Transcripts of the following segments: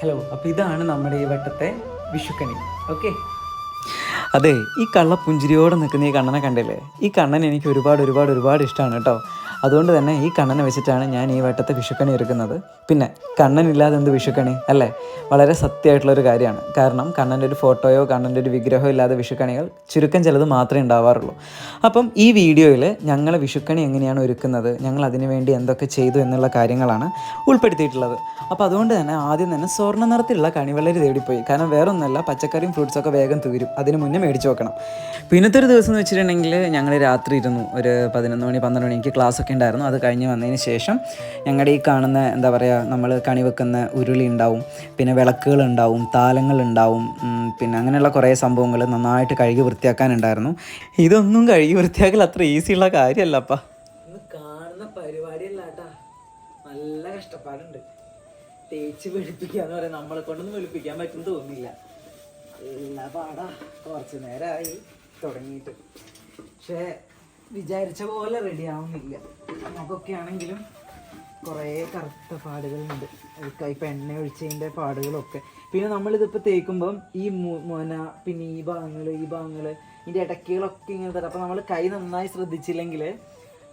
Hello അപ്പോൾ ഇതാണ് നമ്മുടെ ഈ വട്ടത്തെ വിഷുക്കണി. ഓക്കെ അതെ ഈ കള്ള പുഞ്ചിരിയോടെ നിൽക്കുന്ന ഈ കണ്ണനെ കണ്ടില്ലേ? ഈ കണ്ണൻ എനിക്ക് ഒരുപാട് ഒരുപാട് ഒരുപാട് ഇഷ്ടമാണ് കേട്ടോ. അതുകൊണ്ട് തന്നെ ഈ കണ്ണനെ വെച്ചിട്ടാണ് ഞാൻ ഈ വട്ടത്തെ വിഷുക്കണി ഒരുക്കുന്നത്. പിന്നെ കണ്ണനില്ലാതെ എന്ത് വിഷുക്കണി അല്ലേ? വളരെ സത്യമായിട്ടുള്ളൊരു കാര്യമാണ്. കാരണം കണ്ണന്റെ ഒരു ഫോട്ടോയോ കണ്ണന്റെ ഒരു വിഗ്രഹമോ ഇല്ലാതെ വിഷുക്കണികൾ ചുരുക്കം ചിലത് മാത്രമേ ഉണ്ടാവാറുള്ളൂ. അപ്പം ഈ വീഡിയോയിൽ ഞങ്ങൾ വിഷുക്കണി എങ്ങനെയാണ് ഒരുക്കുന്നത് ഞങ്ങൾ അതിനുവേണ്ടി എന്തൊക്കെ ചെയ്തു എന്നുള്ള കാര്യങ്ങളാണ് ഉൾപ്പെടുത്തിയിട്ടുള്ളത്. അപ്പോൾ അതുകൊണ്ട് തന്നെ ആദ്യം തന്നെ സ്വർണ നിറത്തിലുള്ള കണിവെള്ളരി തേടിപ്പോയി. കാരണം വേറൊന്നുമല്ല പച്ചക്കറിയും ഫ്രൂട്ട്സൊക്കെ വേഗം തീരും. അതിന് മുന്നേ മേടിച്ച് വെക്കണം. പിന്നത്തെ ഒരു ദിവസം എന്ന് വെച്ചിട്ടുണ്ടെങ്കിൽ ഞങ്ങൾ രാത്രി ഇരുന്നു. ഒരു പതിനൊന്ന് മണി പന്ത്രണ്ട് മണി എനിക്ക് ക്ലാസ് ഒക്കെ ഉണ്ടായിരുന്നു. അത് കഴിഞ്ഞ് വന്നതിന് ശേഷം ഞങ്ങളുടെ ഈ കാണുന്ന എന്താ പറയുക നമ്മൾ കണി വെക്കുന്ന ഉരുളി ഉണ്ടാവും പിന്നെ വിളക്കുകൾ ഉണ്ടാവും താലങ്ങൾ ഉണ്ടാവും പിന്നെ അങ്ങനെയുള്ള കുറേ സംഭവങ്ങൾ നന്നായിട്ട് കഴുകി വൃത്തിയാക്കാനുണ്ടായിരുന്നു. ഇതൊന്നും കഴുകി വൃത്തിയാക്കൽ അത്ര ഈസിയുള്ള കാര്യമല്ലപ്പാ കാണുന്ന പരിപാടിയല്ല കേട്ടാ നല്ല കഷ്ടപ്പാടുണ്ട്. തേച്ച് വെളുപ്പിക്കുക എന്ന് പറയാൻ നമ്മളെ കൊണ്ടൊന്നും വെളുപ്പിക്കാൻ പറ്റും തോന്നില്ല എല്ലാ പാടാ. കുറച്ച് നേരമായി തുടങ്ങിയിട്ട്. പക്ഷേ വിചാരിച്ച പോലെ റെഡി ആവുന്നില്ല. നമുക്കൊക്കെ ആണെങ്കിലും കുറേ കറുത്ത പാടുകളുണ്ട്. ഇപ്പം എണ്ണ ഒഴിച്ചതിന്റെ പാടുകളൊക്കെ. പിന്നെ നമ്മളിതിപ്പോൾ തേക്കുമ്പം ഈ മുന പിന്നെ ഈ ഭാഗങ്ങൾ ഈ ഭാഗങ്ങൾ ഇതിന്റെ ഇടയ്ക്കുകളൊക്കെ ഇങ്ങനെ തരാം. അപ്പോൾ നമ്മൾ കൈ നന്നായി ശ്രദ്ധിച്ചില്ലെങ്കിൽ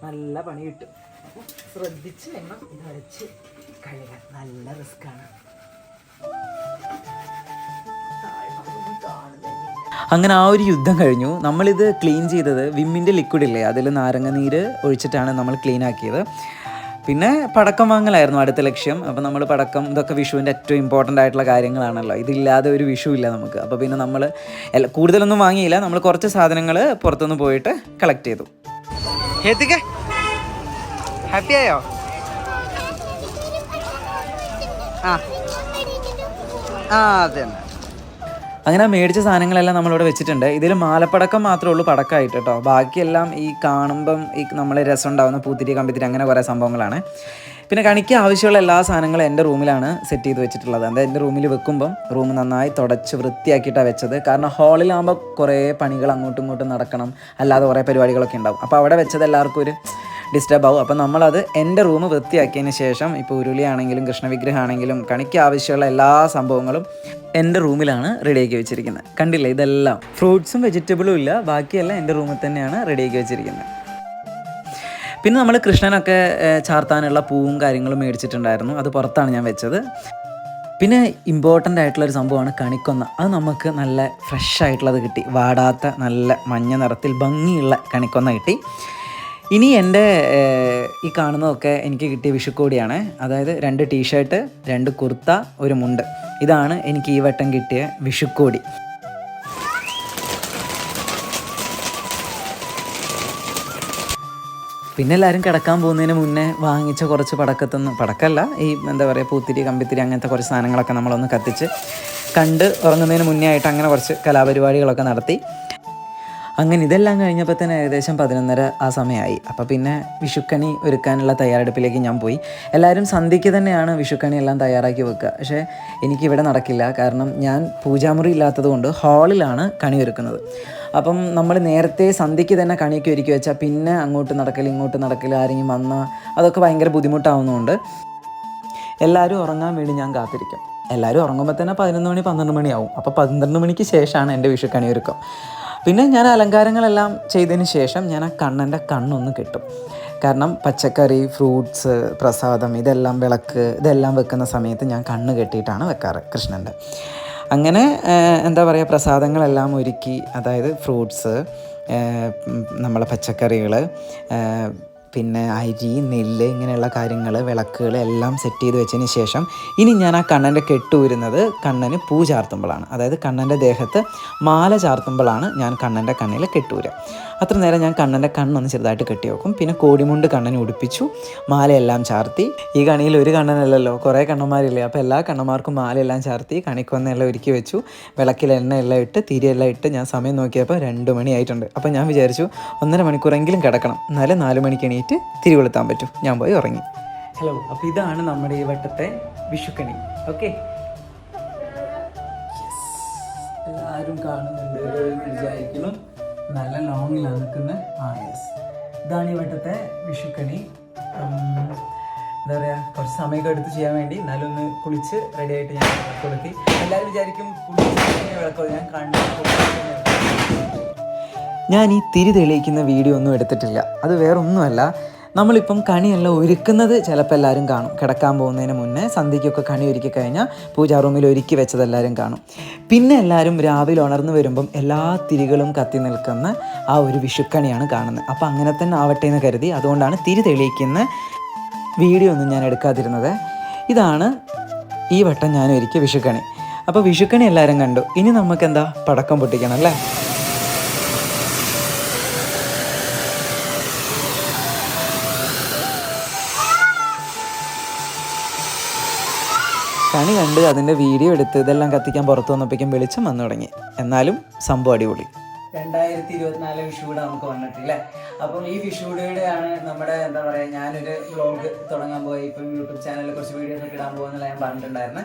നല്ല പണി കിട്ടും. അപ്പോൾ ശ്രദ്ധിച്ച് വേണം ഇത് വരച്ച് കഴുകാൻ. നല്ല റിസ്ക്കാണ് അങ്ങനെ ആ ഒരു യുദ്ധം കഴിഞ്ഞു. നമ്മളിത് ക്ലീൻ ചെയ്തത് വിമ്മിന്റെ ലിക്വിഡ് ഇല്ലേ? അതിൽ നാരങ്ങ നീര് ഒഴിച്ചിട്ടാണ് നമ്മൾ ക്ലീൻ ആക്കിയത്. പിന്നെ പടക്കം വാങ്ങലായിരുന്നു അടുത്ത ലക്ഷ്യം. അപ്പോൾ നമ്മൾ പടക്കം ഇതൊക്കെ വിഷുവിന്റെ ഏറ്റവും ഇമ്പോർട്ടന്റ് ആയിട്ടുള്ള കാര്യങ്ങളാണല്ലോ. ഇതില്ലാതെ ഒരു വിഷു ഇല്ല നമുക്ക്. അപ്പോൾ പിന്നെ നമ്മൾ കൂടുതലൊന്നും വാങ്ങിയില്ല. നമ്മൾ കുറച്ച് സാധനങ്ങൾ പുറത്തുനിന്ന് പോയിട്ട് കളക്ട് ചെയ്തു. ഹാപ്പി ആയോ? ആ. ആ അതെ അങ്ങനെ മേടിച്ച സാധനങ്ങളെല്ലാം നമ്മളിവിടെ വെച്ചിട്ടുണ്ട്. ഇതിൽ മാലപ്പടക്കം മാത്രമേ ഉള്ളൂ പടക്കമായിട്ട് കേട്ടോ. ബാക്കിയെല്ലാം ഈ കാണുമ്പം ഈ നമ്മൾ രസം ഉണ്ടാകുന്ന പൂത്തിരി കമ്പിത്തിരി അങ്ങനെ കുറേ സംഭവങ്ങളാണ്. പിന്നെ കണിക്ക് ആവശ്യമുള്ള എല്ലാ സാധനങ്ങളും എന്റെ റൂമിലാണ് സെറ്റ് ചെയ്ത് വെച്ചിട്ടുള്ളത്. അതായത് എന്റെ റൂമിൽ വെക്കുമ്പം റൂം നന്നായി തുടച്ച് വൃത്തിയാക്കിയിട്ടാണ് വെച്ചത്. കാരണം ഹാളിലാകുമ്പോൾ കുറേ പണികൾ അങ്ങോട്ടും ഇങ്ങോട്ടും നടക്കണം. അല്ലാതെ കുറേ പരിപാടികളൊക്കെ ഉണ്ടാവും. അപ്പോൾ അവിടെ വെച്ചത് എല്ലാവർക്കും ഒരു ഡിസ്റ്റർബ് ആവും. അപ്പോൾ നമ്മളത് എന്റെ റൂം വൃത്തിയാക്കിയതിന് ശേഷം ഇപ്പോൾ ഉരുളിയാണെങ്കിലും കൃഷ്ണവിഗ്രഹമാണെങ്കിലും കണിക്ക് ആവശ്യമുള്ള എല്ലാ സംഭവങ്ങളും എന്റെ റൂമിലാണ് റെഡിയാക്കി വെച്ചിരിക്കുന്നത്. കണ്ടില്ലേ? ഇതെല്ലാം. ഫ്രൂട്ട്സും വെജിറ്റബിളും ഇല്ല. ബാക്കിയെല്ലാം എന്റെ റൂമിൽ തന്നെയാണ് റെഡിയാക്കി വെച്ചിരിക്കുന്നത്. പിന്നെ നമ്മൾ കൃഷ്ണനൊക്കെ ചാർത്താനുള്ള പൂവും കാര്യങ്ങളും മേടിച്ചിട്ടുണ്ടായിരുന്നു. അത് പുറത്താണ് ഞാൻ വെച്ചത്. പിന്നെ ഇമ്പോർട്ടന്റ് ആയിട്ടുള്ള ഒരു സംഭവമാണ് കണിക്കൊന്ന. അത് നമുക്ക് നല്ല ഫ്രഷ് ആയിട്ടുള്ളത് കിട്ടി. വാടാത്ത നല്ല മഞ്ഞ നിറത്തിൽ ഭംഗിയുള്ള കണിക്കൊന്ന കിട്ടി. ഇനി എന്റെ ഈ കാണുന്നതൊക്കെ എനിക്ക് കിട്ടിയ വിഷുക്കോടിയാണ്. അതായത് രണ്ട് ടീഷർട്ട് രണ്ട് കുർത്ത ഒരു മുണ്ട്. ഇതാണ് എനിക്ക് ഈ വട്ടം കിട്ടിയ വിഷുക്കോടി. പിന്നെ എല്ലാവരും കിടക്കാൻ പോകുന്നതിന് മുന്നേ വാങ്ങിച്ച കുറച്ച് പടക്കത്തുനിന്ന് പടക്കല്ല ഈ എന്താ പറയുക പൂത്തിരി കമ്പിത്തിരി അങ്ങനത്തെ കുറച്ച് സാധനങ്ങളൊക്കെ നമ്മളൊന്ന് കത്തിച്ച് കണ്ട് ഉറങ്ങുന്നതിന് മുന്നേ ആയിട്ട് അങ്ങനെ കുറച്ച് കലാപരിപാടികളൊക്കെ നടത്തി. അങ്ങനെ ഇതെല്ലാം കഴിഞ്ഞപ്പോൾ തന്നെ ഏകദേശം പതിനൊന്നര ആ സമയമായി. അപ്പോൾ പിന്നെ വിഷുക്കണി ഒരുക്കാനുള്ള തയ്യാറെടുപ്പിലേക്ക് ഞാൻ പോയി. എല്ലാവരും സന്ധ്യയ്ക്ക് തന്നെയാണ് വിഷുക്കണി എല്ലാം തയ്യാറാക്കി വെക്കുക. പക്ഷേ എനിക്കിവിടെ നടക്കില്ല. കാരണം ഞാൻ പൂജാമുറി ഇല്ലാത്തതുകൊണ്ട് ഹാളിലാണ് കണി ഒരുക്കുന്നത്. അപ്പം നമ്മൾ നേരത്തെ സന്ധ്യയ്ക്ക് തന്നെ കണിയൊക്കെ ഒരുക്കി വെച്ചാൽ പിന്നെ അങ്ങോട്ട് നടക്കൽ ഇങ്ങോട്ട് നടക്കൽ ആരെങ്കിലും വന്നാൽ അതൊക്കെ ഭയങ്കര ബുദ്ധിമുട്ടാവുന്നതുകൊണ്ട് എല്ലാവരും ഉറങ്ങാൻ വേണ്ടി ഞാൻ കാത്തിരിക്കും. എല്ലാവരും ഉറങ്ങുമ്പോൾ തന്നെ പതിനൊന്ന് മണി പന്ത്രണ്ട് മണിയാവും. അപ്പോൾ പന്ത്രണ്ട് മണിക്ക് ശേഷമാണ് എന്റെ വിഷുക്കണി ഒരുക്കം. പിന്നെ ഞാൻ അലങ്കാരങ്ങളെല്ലാം ചെയ്തതിന് ശേഷം ഞാൻ ആ കണ്ണന്റെ കണ്ണൊന്ന് കിട്ടും. കാരണം പച്ചക്കറി ഫ്രൂട്ട്സ് പ്രസാദം ഇതെല്ലാം വിളക്ക് ഇതെല്ലാം വെക്കുന്ന സമയത്ത് ഞാൻ കണ്ണ് കെട്ടിയിട്ടാണ് വെക്കാറ് കൃഷ്ണന്റെ. അങ്ങനെ എന്താ പറയുക പ്രസാദങ്ങളെല്ലാം ഒരുക്കി അതായത് ഫ്രൂട്ട്സ് നമ്മളെ പച്ചക്കറികൾ പിന്നെ അരി നെല്ല് ഇങ്ങനെയുള്ള കാര്യങ്ങൾ വിളക്കുകൾ എല്ലാം സെറ്റ് ചെയ്ത് വെച്ചതിന് ശേഷം ഇനി ഞാൻ ആ കണ്ണന്റെ കെട്ടൂരുന്നത് കണ്ണന് പൂ ചാർത്തുമ്പോഴാണ് അതായത് കണ്ണന്റെ ദേഹത്ത് മാല ചാർത്തുമ്പോഴാണ് ഞാൻ കണ്ണന്റെ കണ്ണിൽ കെട്ടൂരുക അത്ര നേരം ഞാൻ കണ്ണന്റെ കണ്ണൊന്ന് ചെറുതായിട്ട് കെട്ടി വെക്കും. പിന്നെ കോടിമുണ്ട് കണ്ണനെ ഉടുപ്പിച്ചു. മാലയെല്ലാം ചാർത്തി. ഈ കണിയിൽ ഒരു കണ്ണനല്ലല്ലോ കുറേ കണ്ണന്മാരില്ലേ? അപ്പോൾ എല്ലാ കണ്ണന്മാർക്കും മാലയെല്ലാം ചാർത്തി കണിക്കൊന്നെല്ലാം ഒരുക്കി വെച്ചു. വിളക്കിൽ എണ്ണ എല്ലാം ഇട്ട് തിരിയെല്ലാം ഇട്ട് ഞാൻ സമയം നോക്കിയപ്പോൾ രണ്ട് മണിയായിട്ടുണ്ട്. അപ്പോൾ ഞാൻ വിചാരിച്ചു ഒന്നര മണിക്കൂറെങ്കിലും കിടക്കണം. എന്നാലേ നാല് മണിക്ക് എണീറ്റ് തിരികൊളുത്താൻ പറ്റും. ഞാൻ പോയി ഉറങ്ങി. ഹലോ അപ്പോൾ ഇതാണ് നമ്മുടെ ഈ വട്ടത്തെ വിഷുക്കണി. ഓക്കെ എല്ലാവരും കാണുന്നുണ്ട് നല്ല ലോങ്ങിലാണ് നിൽക്കുന്ന ആ യെസ് ഇതാണ് ഈ വട്ടത്തെ വിഷുക്കണി. എന്താ പറയുക കുറച്ച് സമയമൊക്കെ എടുത്ത് ചെയ്യാൻ വേണ്ടി എന്നാലും ഒന്ന് കുളിച്ച് റെഡി ആയിട്ട് ഞാൻ വിളക്കൊടുത്തി എല്ലാവരും വിചാരിക്കും കുളിച്ച് വിളക്കൊടുത്തി ഞാൻ കണ്ടു. ഞാൻ ഈ തിരി തെളിയിക്കുന്ന വീഡിയോ ഒന്നും എടുത്തിട്ടില്ല. അത് വേറൊന്നുമല്ല. നമ്മളിപ്പം കണിയെല്ലാം ഒരുക്കുന്നത് ചിലപ്പോൾ എല്ലാവരും കാണും. കിടക്കാൻ പോകുന്നതിന് മുന്നേ സന്ധ്യയ്ക്കൊക്കെ കണി ഒരുക്കി കഴിഞ്ഞാൽ പൂജാ റൂമിൽ ഒരുക്കി വെച്ചത് എല്ലാവരും കാണും. പിന്നെ എല്ലാവരും രാവിലെ ഉണർന്നു വരുമ്പം എല്ലാ തിരികളും കത്തി നിൽക്കുന്ന ആ ഒരു വിഷുക്കണിയാണ് കാണുന്നത്. അപ്പോൾ അങ്ങനെ തന്നെ ആവട്ടെ എന്ന് കരുതി അതുകൊണ്ടാണ് തിരി തെളിയിക്കുന്ന വീഡിയോ ഒന്നും ഞാൻ എടുക്കാതിരുന്നത്. ഇതാണ് ഈ വട്ടം ഞാൻ ഒരുക്കിയ വിഷുക്കണി. അപ്പോൾ വിഷുക്കണി എല്ലാവരും കണ്ടു. ഇനി നമുക്ക് എന്താ പടക്കം പൊട്ടിക്കണം അല്ലേ? കണി കണ്ട് അതിന്റെ വീഡിയോ എടുത്ത് ഇതെല്ലാം കത്തിക്കാൻ പുറത്തു വന്നപ്പോഴേക്കും വെളിച്ചം വന്നു തുടങ്ങി. എന്നാലും സംഭവം അടിപൊളി. രണ്ടായിരത്തി ഇരുപത്തിനാല് വിഷുവിടെ നമുക്ക് വന്നിട്ടില്ലേ? അപ്പം ഈ വിഷുവിടെ ആണ് നമ്മുടെ എന്താ പറയുക ഞാനൊരു വ്ളോഗ് തുടങ്ങാൻ പോയി. ഇപ്പം യൂട്യൂബ് ചാനലിൽ കുറച്ച് വീഡിയോസ് ഒക്കെ ഇടാൻ പോകുന്നില്ല ഞാൻ പറഞ്ഞിട്ടുണ്ടായിരുന്നു.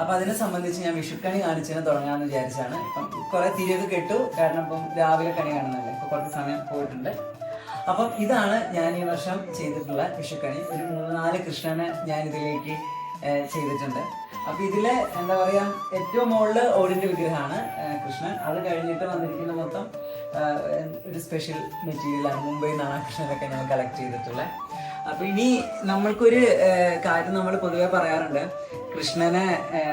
അപ്പം അതിനെ സംബന്ധിച്ച് ഞാൻ വിഷുക്കണി കാണിച്ചതിനെ തുടങ്ങാമെന്ന് വിചാരിച്ചാണ്. ഇപ്പം കുറേ തിരിയൊക്കെ കെട്ടു. കാരണം ഇപ്പം രാവിലെ കണി കാണുന്നില്ല ഇപ്പം കുറച്ച് സമയം പോയിട്ടുണ്ട്. അപ്പം ഇതാണ് ഞാൻ ഈ വർഷം ചെയ്തിട്ടുള്ള വിഷുക്കണി. ഒരു മൂന്ന് നാല് കൃഷ്ണനെ ഞാൻ ഇതിലേക്ക് ചെയ്തിട്ടുണ്ട്. അപ്പൊ ഇതിൽ എന്താ പറയാ ഏറ്റവും മുകളിൽ ഓടിന്റെ വിഗ്രഹമാണ് കൃഷ്ണൻ. അത് കഴിഞ്ഞിട്ട് വന്നിരിക്കുന്ന മൊത്തം ഒരു സ്പെഷ്യൽ മെറ്റീരിയലാണ് മുംബൈ നിന്നാണ് കൃഷ്ണനൊക്കെ ഞങ്ങൾ കളക്ട് ചെയ്തിട്ടുള്ളത് അപ്പൊ ഇനി നമ്മൾക്കൊരു കാര്യം നമ്മൾ പൊതുവെ പറയാറുണ്ട്. കൃഷ്ണനെ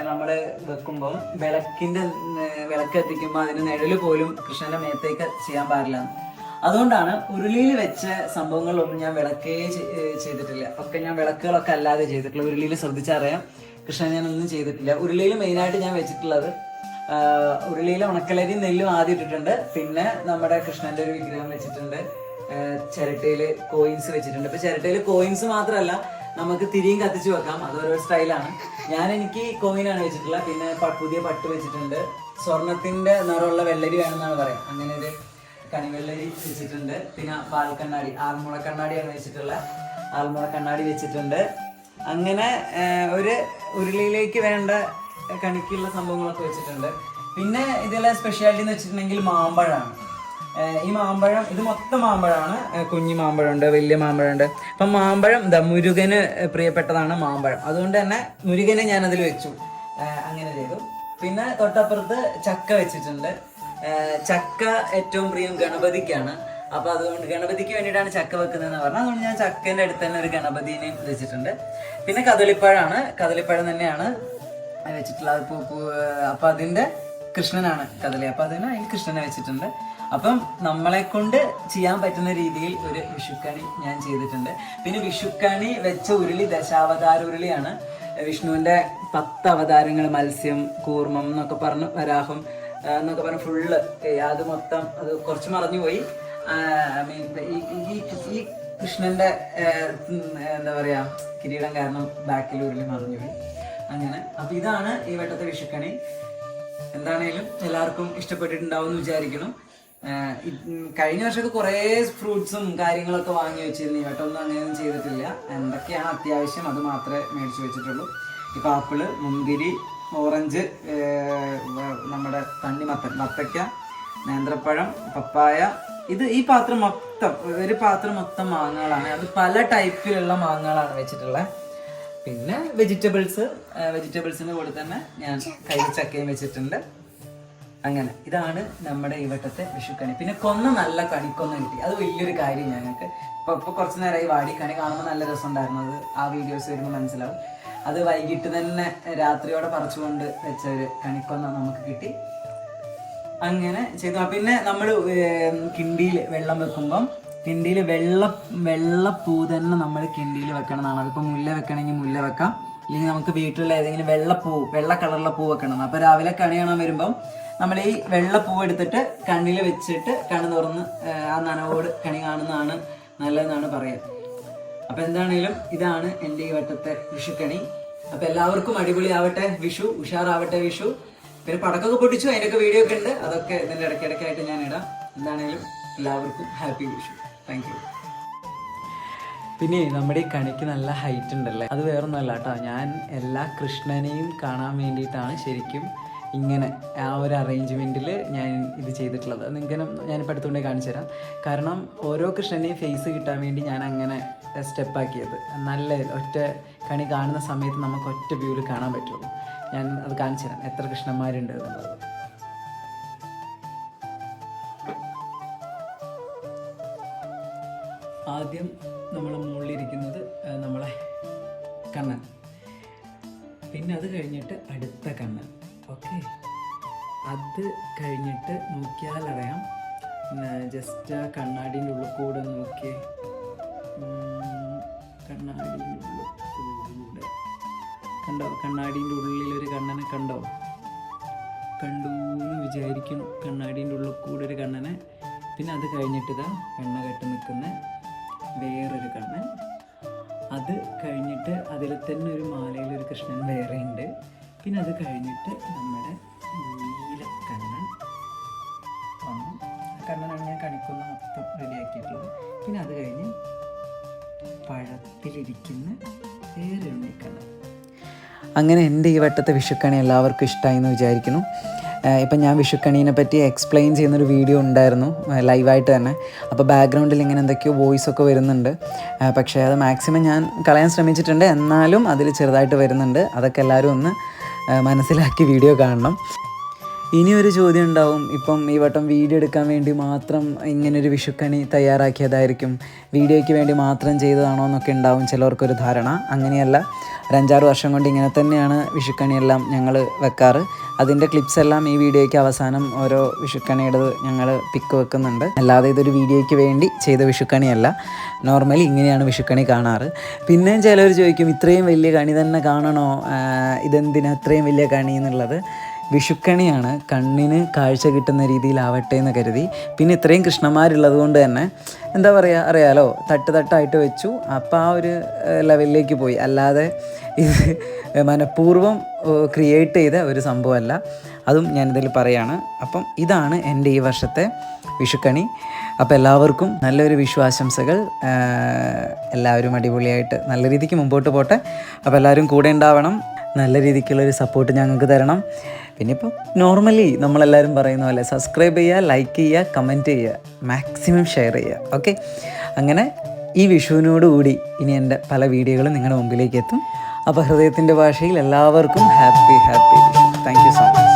നമ്മൾ വെക്കുമ്പോൾ വിളക്കിന്റെ വിളക്ക് എത്തിക്കുമ്പോൾ അതിന് നിഴൽ പോലും കൃഷ്ണന്റെ മേത്തേക്ക് ചെയ്യാൻ പാടില്ല അതുകൊണ്ടാണ് ഉരുളിയിൽ വെച്ച സംഭവങ്ങളൊന്നും ഞാൻ വിളക്കേ ചെയ്തിട്ടില്ല. ഒക്കെ ഞാൻ വിളക്കുകളൊക്കെ അല്ലാതെ ചെയ്തിട്ടുള്ള ഉരുളിയിൽ ശ്രദ്ധിച്ചറിയാം. കൃഷ്ണൻ ഒന്നും ചെയ്തിട്ടില്ല. ഉരുളിയിൽ മെയിനായിട്ട് ഞാൻ വെച്ചിട്ടുള്ളത് ഉരുളിയിൽ ഉണക്കലരി നെല്ലും ആദ്യം ഇട്ടിട്ടുണ്ട്. പിന്നെ നമ്മുടെ കൃഷ്ണന്റെ ഒരു വിഗ്രഹം വെച്ചിട്ടുണ്ട്. ചിരട്ടയിൽ കോയിൻസ് വെച്ചിട്ടുണ്ട്. ഇപ്പൊ ചിരട്ടയിൽ കോയിൻസ് മാത്രമല്ല നമുക്ക് തിരിയും കത്തിച്ചു വെക്കാം. അത് ഓരോ സ്റ്റൈലാണ് ഞാൻ എനിക്ക് കോയിനാണ് വെച്ചിട്ടുള്ളത്. പിന്നെ പുതിയ പട്ട് വെച്ചിട്ടുണ്ട്. സ്വർണത്തിന്റെ നിറമുള്ള വെള്ളരി വേണമെന്നാണ് പറയാം അങ്ങനെ ഒരു കണിവെള്ളരി വെച്ചിട്ടുണ്ട്. പിന്നെ പാൽക്കണ്ണാടി ആൽമുള കണ്ണാടിയാണ് വെച്ചിട്ടുള്ള. ആൽമുള കണ്ണാടി വെച്ചിട്ടുണ്ട്. അങ്ങനെ ഒരു ഉരുളിയിലേക്ക് വേണ്ട കണിക്കുള്ള സംഭവങ്ങളൊക്കെ വെച്ചിട്ടുണ്ട്. പിന്നെ ഇതിലെ സ്പെഷ്യാലിറ്റി എന്ന് വെച്ചിട്ടുണ്ടെങ്കിൽ മാമ്പഴമാണ്. ഈ മാമ്പഴം ഇത് മൊത്തം മാമ്പഴമാണ്. കുഞ്ഞു മാമ്പഴമുണ്ട് വലിയ മാമ്പഴമുണ്ട്. അപ്പം മാമ്പഴം എന്താ മുരുകന് പ്രിയപ്പെട്ടതാണ് മാമ്പഴം. അതുകൊണ്ട് തന്നെ മുരുകനെ ഞാനതിൽ വെച്ചു. അങ്ങനെ ചെയ്തു. പിന്നെ തൊട്ടപ്പുറത്ത് ചക്ക വെച്ചിട്ടുണ്ട്. ചക്ക ഏറ്റവും പ്രിയം ഗണപതിക്കാണ്. അപ്പൊ അതുകൊണ്ട് ഗണപതിക്ക് വേണ്ടിയിട്ടാണ് ചക്ക വെക്കുന്നതെന്ന് പറഞ്ഞാൽ അതുകൊണ്ട് ഞാൻ ചക്കേന്റെ അടുത്ത് തന്നെ ഒരു ഗണപതിനെ വെച്ചിട്ടുണ്ട്. പിന്നെ കദളിപ്പഴമാണ് കദളിപ്പഴം തന്നെയാണ് വെച്ചിട്ടുള്ളത്. അപ്പൊ പൂ അപ്പൊ അതിന്റെ കൃഷ്ണനാണ് കഥലി അപ്പൊ അതിന് അതിൽ കൃഷ്ണനെ വെച്ചിട്ടുണ്ട്. അപ്പം നമ്മളെ കൊണ്ട് ചെയ്യാൻ പറ്റുന്ന രീതിയിൽ ഒരു വിഷുക്കണി ഞാൻ ചെയ്തിട്ടുണ്ട്. പിന്നെ വിഷുക്കണി വെച്ച ഉരുളി ദശാവതാര ഉരുളിയാണ്. വിഷ്ണുവിന്റെ പത്ത് അവതാരങ്ങൾ മത്സ്യം കൂർമ്മം എന്നൊക്കെ പറഞ്ഞ് വരാഹം എന്നൊക്കെ പറഞ്ഞ് ഫുള്ള് അത് മൊത്തം അത് കുറച്ച് മറഞ്ഞു പോയി. ഈ കൃഷ്ണന്റെ എന്താ പറയാ കിരീടം കാരണം ബാക്കിൽ ഉരുളി മറിഞ്ഞു പോയി. അങ്ങനെ. അപ്പൊ ഇതാണ് ഈ വട്ടത്തെ വിഷുക്കണി. എന്താണേലും എല്ലാവർക്കും ഇഷ്ടപ്പെട്ടിട്ടുണ്ടാവും എന്ന് വിചാരിക്കണം. കഴിഞ്ഞ വർഷമൊക്കെ കുറേ ഫ്രൂട്ട്സും കാര്യങ്ങളൊക്കെ വാങ്ങി വെച്ചിരുന്നു. ഈ വട്ടമൊന്നും അങ്ങനെയൊന്നും ചെയ്തിട്ടില്ല. എന്തൊക്കെയാണ് അത്യാവശ്യം അത് മാത്രമേ മേടിച്ചു വെച്ചിട്ടുള്ളൂ. ഇപ്പം ആപ്പിൾ മുന്തിരി ഓറഞ്ച് നമ്മുടെ തണ്ണിമത്തൻ വത്തക്ക നേന്ത്രപ്പഴം പപ്പായ. ഇത് ഈ പാത്രം മൊത്തം ഒരു പാത്രം മൊത്തം മാങ്ങകളാണ്. അത് പല ടൈപ്പിലുള്ള മാങ്ങകളാണ് വെച്ചിട്ടുള്ളത് പിന്നെ വെജിറ്റബിൾസ് വെജിറ്റബിൾസിന് കൂടെ തന്നെ ഞാൻ കയ്യിൽ ചക്കയും വെച്ചിട്ടുണ്ട്. അങ്ങനെ ഇതാണ് നമ്മുടെ ഈ വട്ടത്തെ വിഷുക്കണി. പിന്നെ കൊന്ന നല്ല കണിക്കൊന്ന കിട്ടി. അത് വലിയൊരു കാര്യം ഞങ്ങൾക്ക്. ഇപ്പൊ ഇപ്പൊ കുറച്ച് നേരമായി വാടി കണി കാണുമ്പോൾ നല്ല രസമുണ്ടായിരുന്നു. അത് ആ വീഡിയോസ് വരുമ്പോൾ മനസ്സിലാവും. അത് വൈകിട്ട് തന്നെ രാത്രിയോടെ പറിച്ചുകൊണ്ട് വെച്ച ഒരു കണിക്കൊന്ന നമുക്ക് കിട്ടി. അങ്ങനെ ചെയ്തു. പിന്നെ നമ്മൾ കിണ്ടിയിൽ വെള്ളം വെക്കുമ്പം കിണ്ടിയിൽ വെള്ള വെള്ളപ്പൂ തന്നെ നമ്മൾ കിണ്ടിയിൽ വെക്കണമെന്നാണ് അതിപ്പോൾ മുല്ല വെക്കണമെങ്കിൽ മുല്ല വെക്കാം. ഇല്ലെങ്കിൽ നമുക്ക് വീട്ടിലുള്ള ഏതെങ്കിലും വെള്ളപ്പൂ വെള്ള കളറുള്ള പൂ വെക്കണം. അപ്പോൾ രാവിലെ കണി കാണാൻ വരുമ്പം നമ്മൾ ഈ വെള്ളപ്പൂ എടുത്തിട്ട് കണ്ണിൽ വെച്ചിട്ട് കണ്ണ് തുറന്ന് ആ, നനവോട് കണി കാണുന്നതാണ് നല്ലതെന്നാണ് പറയുക. അപ്പൊ എന്താണെങ്കിലും ഇതാണ് എന്റെ ഈ വട്ടത്തെ വിഷുക്കണി. അപ്പൊ എല്ലാവർക്കും അടിപൊളി ആവട്ടെ വിഷു ഉഷാറാവട്ടെ വിഷു. പിന്നെ പടക്കമൊക്കെ പൊട്ടിച്ചു അതിന്റെയൊക്കെ വീഡിയോ ഒക്കെ ഉണ്ട്. അതൊക്കെ ഇതിന്റെ ഇടയ്ക്കിടയ്ക്കായിട്ട് ഞാൻ ഇടാം. എന്താണെങ്കിലും എല്ലാവർക്കും ഹാപ്പി വിഷു. താങ്ക് യു പിന്നെ നമ്മുടെ ഈ കണിക്ക് നല്ല ഹൈറ്റ് ഉണ്ടല്ലേ? അത് വേറൊന്നുമല്ല കേട്ടോ. ഞാൻ എല്ലാ കൃഷ്ണനെയും കാണാൻ വേണ്ടിയിട്ടാണ് ശരിക്കും ഇങ്ങനെ ആ ഒരു അറേഞ്ച്മെന്റിൽ ഞാൻ ഇത് ചെയ്തിട്ടുള്ളത്. നിങ്ങൾക്ക് ഞാനിപ്പോൾ അടുത്തുകൊണ്ടേ കാണിച്ചു തരാം. കാരണം ഓരോ കൃഷ്ണനെയും ഫേസ് കിട്ടാൻ വേണ്ടി ഞാൻ അങ്ങനെ സ്റ്റെപ്പാക്കിയത് നല്ല ഒറ്റ കണി കാണുന്ന സമയത്ത് നമുക്ക് ഒറ്റ വ്യൂവിൽ കാണാൻ പറ്റുള്ളൂ. ഞാൻ അത് കാണിച്ചു തരാം. എത്ര കൃഷ്ണന്മാരുണ്ട് എന്നുള്ളത്. ആദ്യം നമ്മൾ മുകളിലിരിക്കുന്നത് നമ്മളെ കണ്ണൻ. പിന്നെ അത് കഴിഞ്ഞിട്ട് അടുത്ത കണ്ണൻ. ഓക്കെ. അത് കഴിഞ്ഞിട്ട് നോക്കിയാൽ അറിയാം ജസ്റ്റ് ആ കണ്ണാടിന്റെ ഉള്ളിൽ കൂടെ നോക്കി കണ്ണാടിന്റെ ഉള്ളിൽ കണ്ടോ? കണ്ണാടിന്റെ ഉള്ളിൽ ഒരു കണ്ണനെ കണ്ടോ? കണ്ടു എന്ന് വിചാരിക്കണം കണ്ണാടിന്റെ ഉള്ളിൽ കൂടെ ഒരു കണ്ണനെ. പിന്നെ അത് കഴിഞ്ഞിട്ട് ഇതാ എണ്ണ കെട്ട് നിൽക്കുന്ന വേറൊരു കണ്ണൻ. അത് കഴിഞ്ഞിട്ട് അതിൽ തന്നെ ഒരു മാലയിൽ ഒരു കൃഷ്ണൻ വേറെ ഉണ്ട് പിന്നെ അത് കഴിഞ്ഞിട്ട് നമ്മുടെ നീലക്കണ്ണൻ വന്നു. കണ്ണനാണ് ഞാൻ കണിക്കുന്ന മൊത്തം റെഡിയാക്കിയിട്ടുള്ളത്. പിന്നെ അത് കഴിഞ്ഞ് പഴത്തിലിരിക്കുന്ന വേറെ ഉണ്ണിക്കണ്ണൻ അങ്ങനെ എന്റെ ഈ വട്ടത്തെ വിഷുക്കണി എല്ലാവർക്കും ഇഷ്ടമായി എന്ന് വിചാരിക്കുന്നു. ഇപ്പം ഞാൻ വിഷുക്കണീനെ പറ്റി എക്സ്പ്ലെയിൻ ചെയ്യുന്നൊരു വീഡിയോ ഉണ്ടായിരുന്നു ലൈവായിട്ട് തന്നെ. അപ്പോൾ ബാക്ക്ഗ്രൗണ്ടിൽ ഇങ്ങനെ എന്തൊക്കെയോ വോയിസ് ഒക്കെ വരുന്നുണ്ട്. പക്ഷേ അത് മാക്സിമം ഞാൻ കളയാൻ ശ്രമിച്ചിട്ടുണ്ട്. എന്നാലും അതിൽ ചെറുതായിട്ട് വരുന്നുണ്ട്. അതൊക്കെ എല്ലാവരും ഒന്ന് മനസ്സിലാക്കി വീഡിയോ കാണണം. ഇനി ഒരു ചോദ്യം ഉണ്ടാവും. ഇപ്പം ഈ വട്ടം വീഡിയോ എടുക്കാൻ വേണ്ടി മാത്രം ഇങ്ങനൊരു വിഷുക്കണി തയ്യാറാക്കിയതായിരിക്കും. വീഡിയോയ്ക്ക് വേണ്ടി മാത്രം ചെയ്തതാണോ എന്നൊക്കെ ഉണ്ടാവും ചിലർക്കൊരു ധാരണ. അങ്ങനെയല്ല ഒരഞ്ചാറ് വർഷം കൊണ്ട് ഇങ്ങനെ തന്നെയാണ് വിഷുക്കണിയെല്ലാം ഞങ്ങൾ വെക്കാറ്. അതിന്റെ ക്ലിപ്സ് എല്ലാം ഈ വീഡിയോയ്ക്ക് അവസാനം ഓരോ വിഷുക്കണിയുടെ ഞങ്ങൾ പിക്ക് വെക്കുന്നുണ്ട്. അല്ലാതെ ഇതൊരു വീഡിയോയ്ക്ക് വേണ്ടി ചെയ്ത വിഷുക്കണിയല്ല. നോർമലി ഇങ്ങനെയാണ് വിഷുക്കണി കാണാറ്. പിന്നെയും ചിലർ ചോദിക്കും ഇത്രയും വലിയ കണി തന്നെ കാണണോ? ഇതെന്തിനാ ഇത്രയും വലിയ കണി എന്നുള്ളത്. വിഷുക്കണിയാണ് കണ്ണിന് കാഴ്ച കിട്ടുന്ന രീതിയിലാവട്ടെ എന്ന് കരുതി. പിന്നെ ഇത്രയും കൃഷ്ണന്മാരുള്ളത് കൊണ്ട് തന്നെ എന്താ പറയുക അറിയാലോ തട്ട് തട്ടായിട്ട് വെച്ചു. അപ്പോൾ ആ ഒരു ലെവലിലേക്ക് പോയി. അല്ലാതെ ഇത് മനഃപൂർവം ക്രിയേറ്റ് ചെയ്ത ഒരു സംഭവമല്ല. അതും ഞാനിതിൽ പറയാണ്. അപ്പം ഇതാണ് എന്റെ ഈ വർഷത്തെ വിഷുക്കണി. അപ്പോൾ എല്ലാവർക്കും നല്ലൊരു ആഹ്, എല്ലാവരും അടിപൊളിയായിട്ട് നല്ല രീതിക്ക് മുമ്പോട്ട് പോട്ടെ. അപ്പോൾ എല്ലാവരും കൂടെ ഉണ്ടാവണം. നല്ല രീതിക്കുള്ളൊരു സപ്പോർട്ട് ഞങ്ങൾക്ക് തരണം. പിന്നെ ഇപ്പം നോർമലി നമ്മളെല്ലാവരും പറയുന്ന പോലെ സബ്സ്ക്രൈബ് ചെയ്യുക ലൈക്ക് ചെയ്യുക കമന്റ് ചെയ്യുക മാക്സിമം ഷെയർ ചെയ്യുക ഓക്കെ അങ്ങനെ ഈ വിഷുവിനോട് കൂടി ഇനി എന്റെ പല വീഡിയോകളും നിങ്ങളുടെ മുമ്പിലേക്ക് എത്തും. അപ്പോൾ ഹൃദയത്തിന്റെ ഭാഷയിൽ എല്ലാവർക്കും happy happy Vishu thank you so much